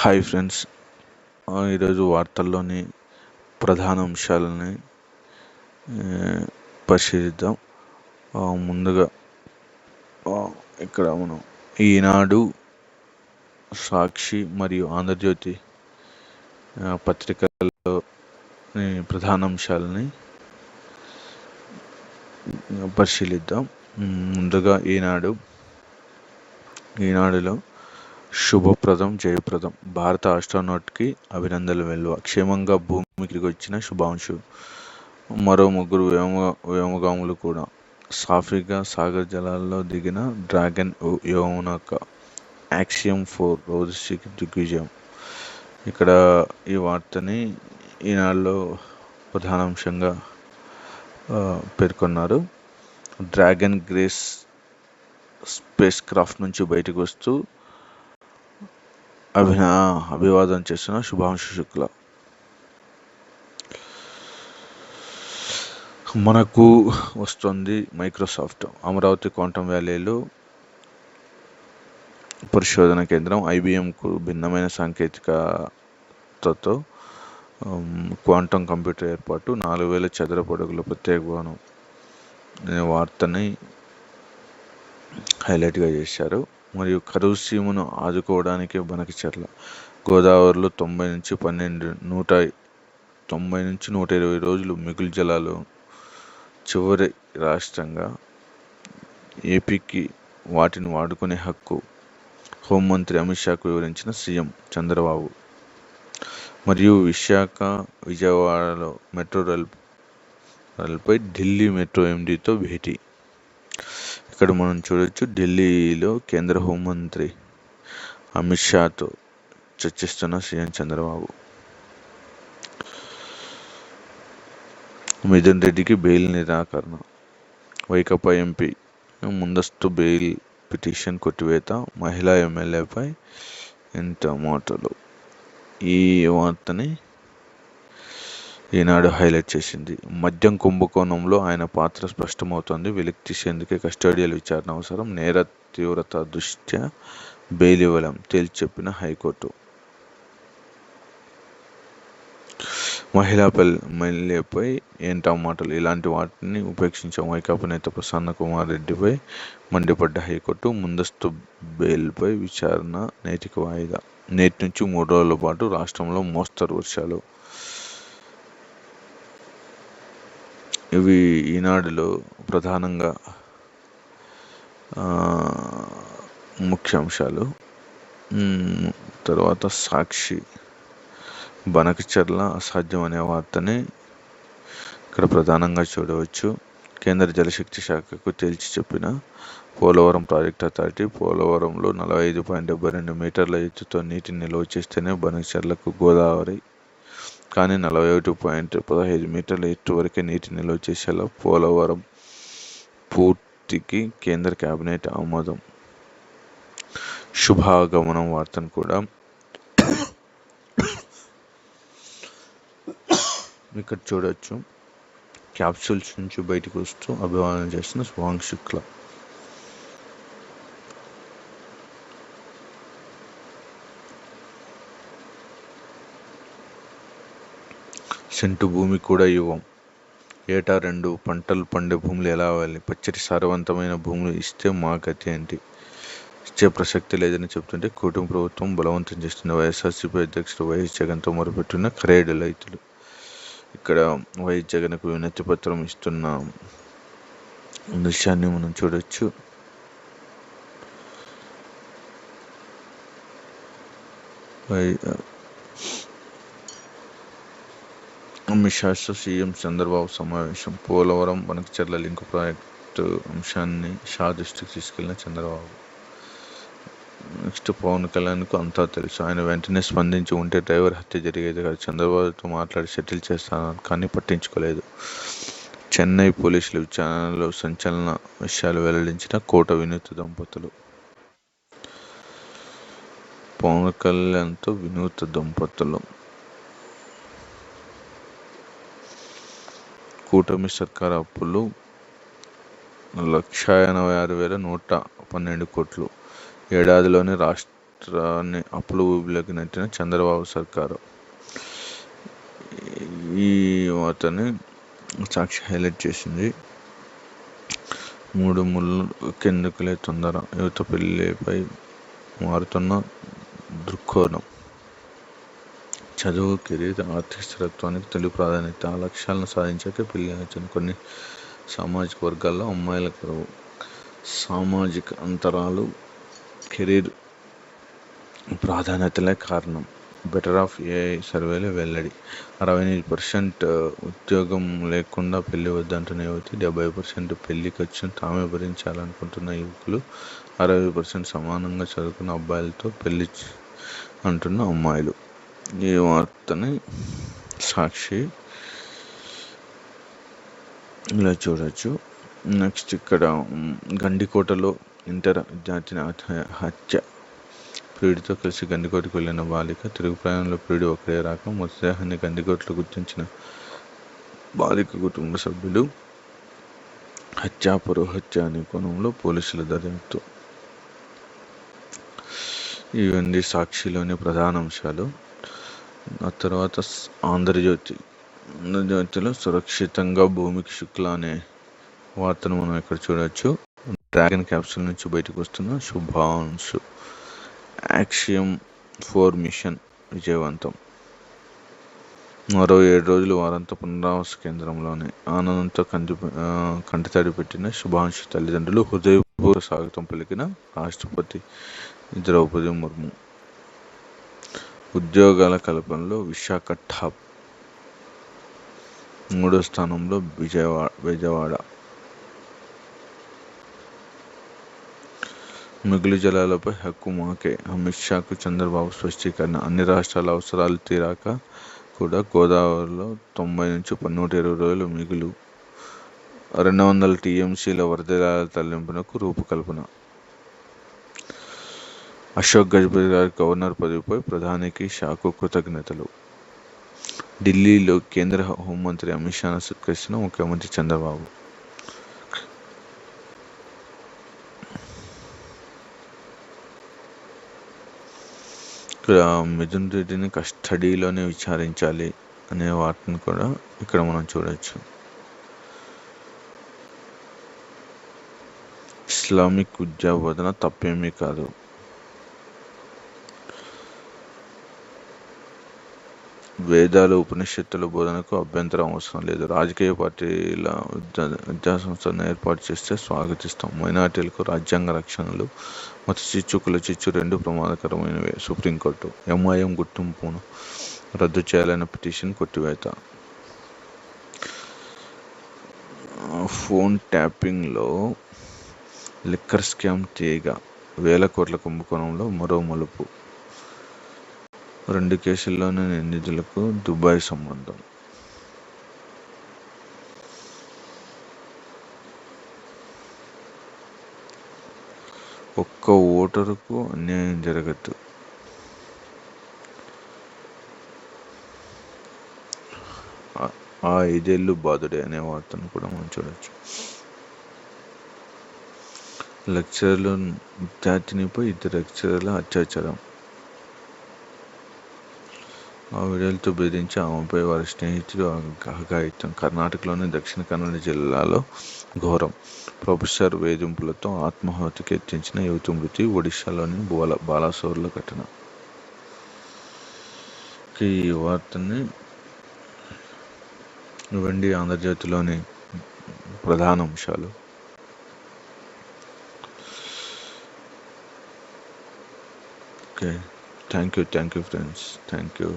Hi friends ఈరోజు వార్తల్లోని ప్రధాన అంశాలని పరిశీలిద్దాం. ముందుగా ఇక్కడ మనం ఈనాడు సాక్షి మరియు ఆంధ్రజ్యోతి పత్రికల్లో ప్రధాన అంశాలని పరిశీలిద్దాం. ముందుగా ఈనాడు ఈనాడులో శుభప్రదం జయప్రదం. భారత ఆస్ట్రోనాట్కి అభినందనలు వెల్లువ. క్షేమంగా భూమికి వచ్చిన శుభాంశు. మరో ముగ్గురు వ్యోమ వ్యోమగాములు కూడా. సాఫీగా సాగర్ జలాల్లో దిగిన డ్రాగన్ యోనక యాక్సియం ఫోర్ రోజుకి దిగ్విజయం. ఇక్కడ ఈ వార్తని ఈనాడులో ప్రధానాంశంగా పేర్కొన్నారు. డ్రాగన్ గ్రేస్ స్పేస్ క్రాఫ్ట్ నుంచి బయటకు వస్తూ అభిన అభివాదం చేస్తున్న శుభాంశు శుక్ల. మనకు వస్తుంది మైక్రోసాఫ్ట్ అమరావతి క్వాంటం వ్యాలీలో పరిశోధన కేంద్రం ఐబిఎంకు భిన్నమైన సాంకేతికతతో క్వాంటం కంప్యూటర్ ఏర్పాటు నాలుగు వేల చదరపు అడుగుల ప్రత్యేక భవనం అనే వార్తని హైలైట్గా చేశారు. మరియు కరువు సీమను ఆదుకోవడానికి బనకచెర్ల గోదావరిలో తొంభై నుంచి పన్నెండు నూట తొంభై నుంచి నూట ఇరవై రోజులు మిగులు జలాలు చివరి రాష్ట్రంగా ఏపీకి వాటిని వాడుకునే హక్కు హోంమంత్రి అమిత్ షాకు వివరించిన సీఎం చంద్రబాబు. మరియు విశాఖ విజయవాడలో మెట్రో రైల్ రైల్పై ఢిల్లీ మెట్రో ఎండీతో భేటీ. ఇక్కడ మనం చూడొచ్చు ఢిల్లీలో కేంద్ర హోంమంత్రి అమిత్ షాతో చర్చిస్తున్న సీఎం చంద్రబాబు. మిథున్ రెడ్డికి బెయిల్ నిరాకరణ. వైకపా ఎంపీ ముందస్తు బెయిల్ పిటిషన్ కొట్టివేత మహిళా ఎమ్మెల్యేపై ఎంత మాటలు. ఈ వార్తని ఈనాడు హైలైట్ చేసింది. మద్యం కుంభకోణంలో ఆయన పాత్ర స్పష్టమవుతోంది. వెలికి తీసేందుకే కస్టోడియల్ విచారణ అవసరం. నేర తీవ్రత దృష్ట్యా బెయిల్ ఇవ్వలేం తేల్చి చెప్పిన హైకోర్టు. మహిళా ఎమ్మెల్యేపై ఏంటా మాటలు? ఇలాంటి వాటిని ఉపేక్షించాం వైకాపా నేత ప్రసన్న కుమార్ రెడ్డిపై మండిపడ్డ హైకోర్టు ముందస్తు బెయిల్పై విచారణ నేటికి వాయిదా. నేటి నుంచి మూడు రోజుల పాటు రాష్ట్రంలో మోస్తరు వర్షాలు ఇవి ఈనాడులో ప్రధానంగా ముఖ్యాంశాలు. తర్వాత సాక్షి బనకచర్ల అసాధ్యం అనే వార్తని ఇక్కడ ప్రధానంగా చూడవచ్చు. కేంద్ర జలశక్తి శాఖకు తేల్చి చెప్పిన పోలవరం ప్రాజెక్ట్ అథారిటీ పోలవరంలో నలభై ఐదు పాయింట్ డెబ్బై రెండు మీటర్ల ఎత్తుతో నీటిని నిల్వ చేస్తేనే బనకచర్లకు గోదావరి కానీ నలభై ఒకటి పాయింట్ పదహైదు మీటర్ల ఎత్తు వరకే నీటి నిల్వ చేసేలా పోలవరం పూర్తికి కేంద్ర కేబినెట్ ఆమోదం. శుభాగమనం వార్తను కూడా ఇక్కడ చూడొచ్చు. క్యాప్సూల్స్ నుంచి బయటకు వస్తూ అభివాదం చేస్తున్న స్వాంగ్ శుక్లా సెంటు భూమి కూడా ఇవ్వం. ఏటా రెండు పంటలు పండే భూములు ఎలా అవ్వాలి? పచ్చటి సారవంతమైన భూములు ఇస్తే మా గతి ఏంటి? ఇచ్చే ప్రసక్తి లేదని చెప్తుంటే కుటుంబ ప్రభుత్వం బలవంతం చేస్తున్న వైఎస్ఆర్సీపీ అధ్యక్షుడు వైఎస్ జగన్తో మొరపెట్టిన ఖరేడు రైతులు ఇక్కడ వైఎస్ జగన్కు వినతి పత్రం ఇస్తున్న దృశ్యాన్ని మనం చూడొచ్చు. అమిత్ షాతో సీఎం చంద్రబాబు సమావేశం పోలవరం వనకచర్ల లింక్ ప్రాజెక్టు అంశాన్ని షా దృష్టికి తీసుకెళ్ళిన చంద్రబాబు. నెక్స్ట్ పవన్ కళ్యాణ్కు అంతా తెలుసు. ఆయన వెంటనే స్పందించి ఉంటే డ్రైవర్ హత్య జరిగేది కాదు. చంద్రబాబుతో మాట్లాడి సెటిల్ చేస్తాను కానీ పట్టించుకోలేదు. చెన్నై పోలీసులు విచారణలో సంచలన విషయాలు వెల్లడించిన కోట వినూత్ దంపతులు. పవన్ కళ్యాణ్తో వినూత్ దంపతులు. కూటమి సర్కార్ అప్పులు లక్ష ఎనభై ఆరు వేల నూట పన్నెండు కోట్లు. ఏడాదిలోని రాష్ట్రాన్ని అప్పుల ఊబిలోకి నెట్టిన చంద్రబాబు సర్కారు. ఈ వార్తని సాక్షి హైలైట్ చేసింది మూడు ముళ్ళు కిందకులే తొందర యువత పెళ్ళిపై మారుతున్న దృక్కోణం. చదువు కెరీర్ ఆర్థిక స్థిరత్వానికి తొలి ప్రాధాన్యత. ఆ లక్ష్యాలను సాధించాక పెళ్ళి ఆలోచన కొన్ని సామాజిక వర్గాల్లో అమ్మాయిల కరువు సామాజిక అంతరాలు కెరీర్ ప్రాధాన్యతలే కారణం. బెటర్ ఆఫ్ ఏఐ సర్వేలో వెల్లడి. అరవై ఎనిమిది పర్సెంట్ ఉద్యోగం లేకుండా పెళ్ళి వద్దంటున్న యువతి డెబ్బై పర్సెంట్ పెళ్ళి ఖర్చును తామే భరించాలనుకుంటున్న యువకులు అరవై పర్సెంట్ సమానంగా చదువుకున్న అబ్బాయిలతో పెళ్ళి అంటున్న అమ్మాయిలు. ఈ వార్తని సాక్షి ఇలా చూడొచ్చు నెక్స్ట్ ఇక్కడ గండికోటలో ఇంటర్ విద్యార్థిని హత్య ప్రియుడితో కలిసి గండికోటకు వెళ్ళిన బాలిక తిరుగు ప్రయాణంలో ప్రియుడు ఒక్కడే రాక మృతదేహాన్ని గండికోటలో గుర్తించిన బాలిక కుటుంబ సభ్యులు హత్య పురోహత్య అనే కోణంలో పోలీసుల దర్యాప్తు. ఇవన్నీ సాక్షిలోని ప్రధాన అంశాలు. ఆ తర్వాత ఆంధ్రజ్యోతి. ఆంధ్రజ్యోతిలో సురక్షితంగా భూమికి శుక్ల అనే వార్తను మనం ఇక్కడ చూడవచ్చు డ్రాగన్ క్యాప్సూల్ నుంచి బయటకు వస్తున్న శుభాంశు. యాక్సియం ఫోర్ మిషన్ విజయవంతం. మరో ఏడు రోజులు వారంతా పునరావాస కేంద్రంలోనే. ఆనందంతో కంటి కంటి తడి పెట్టిన శుభాంశు తల్లిదండ్రులు హృదయపూర్వక స్వాగతం పలికిన రాష్ట్రపతి ద్రౌపది ముర్ము. ఉద్యోగాల కల్పనలో విశాఖ టాప్. మూడో స్థానంలో విజయవాడ విజయవాడ. మిగులు జలాలపై హక్కు మాకే. అమిత్ షాకు చంద్రబాబు స్పష్టీకరణ. అన్ని రాష్ట్రాల అవసరాలు తీరాక కూడా గోదావరిలో తొంభై నుంచి నూట ఇరవై రోజులు మిగులు. రెండు వందల టీఎంసీల వరదల తరలింపునకు రూపకల్పన. అశోక్ గజపతి గారి గవర్నర్ పదవిపై ప్రధానికి షాకు కృతజ్ఞతలు. ఢిల్లీలో కేంద్ర హోంమంత్రి అమిత్ షాను సత్కరిస్తున్న ముఖ్యమంత్రి చంద్రబాబు. ఇక్కడ మిథున్ రెడ్డిని కస్టడీలోనే విచారించాలి అనే వాటిని కూడా ఇక్కడ మనం చూడవచ్చు ఇస్లామిక్ విద్యాబోధన తప్పేమీ కాదు. వేదాలు ఉపనిషత్తుల బోధనకు అభ్యంతరం అవసరం లేదు. రాజకీయ పార్టీల విద్యా విద్యా ఏర్పాటు చేస్తే స్వాగతిస్తాం. మైనార్టీలకు రాజ్యాంగ రక్షణలు మత చిచ్చు కుల చిచ్చు రెండు ప్రమాదకరమైనవే. సుప్రీంకోర్టు ఎంఐఎం గుర్తింపును రద్దు చేయాలన్న పిటిషన్ కొట్టివేత. ఫోన్ ట్యాపింగ్లో లిక్కర్ స్కామ్ తీగ వేల కోట్ల కుంభకోణంలో మరో మలుపు. రెండు కేసుల్లోని నిందితులకు దుబాయ్ సంబంధం. ఒక్క ఓటరుకు అన్యాయం జరగద్దు ఆ- ఐదేళ్ళు బాధుడే అనే వార్తను కూడా మనం చూడవచ్చు లెక్చరర్లు విద్యార్థినిపై ఇద్దరు లెక్చరర్ల అత్యాచారం. ఆ వీడియోలతో బెదిరించి ఆమెపై వారి స్నేహితుడు అఘాయిత్యం కర్ణాటకలోని దక్షిణ కన్నడ జిల్లాలో ఘోరం. ప్రొఫెసర్ వేధింపులతో ఆత్మాహుతికి ఎత్తించిన యువతి మృతి ఒడిశాలోని బాల బాలాసోర్ల ఘటన. ఈ వార్తని వెండి ఆంధ్రజ్యోతిలోని ప్రధాన అంశాలు. Okay. Thank you thank you friends. Thank you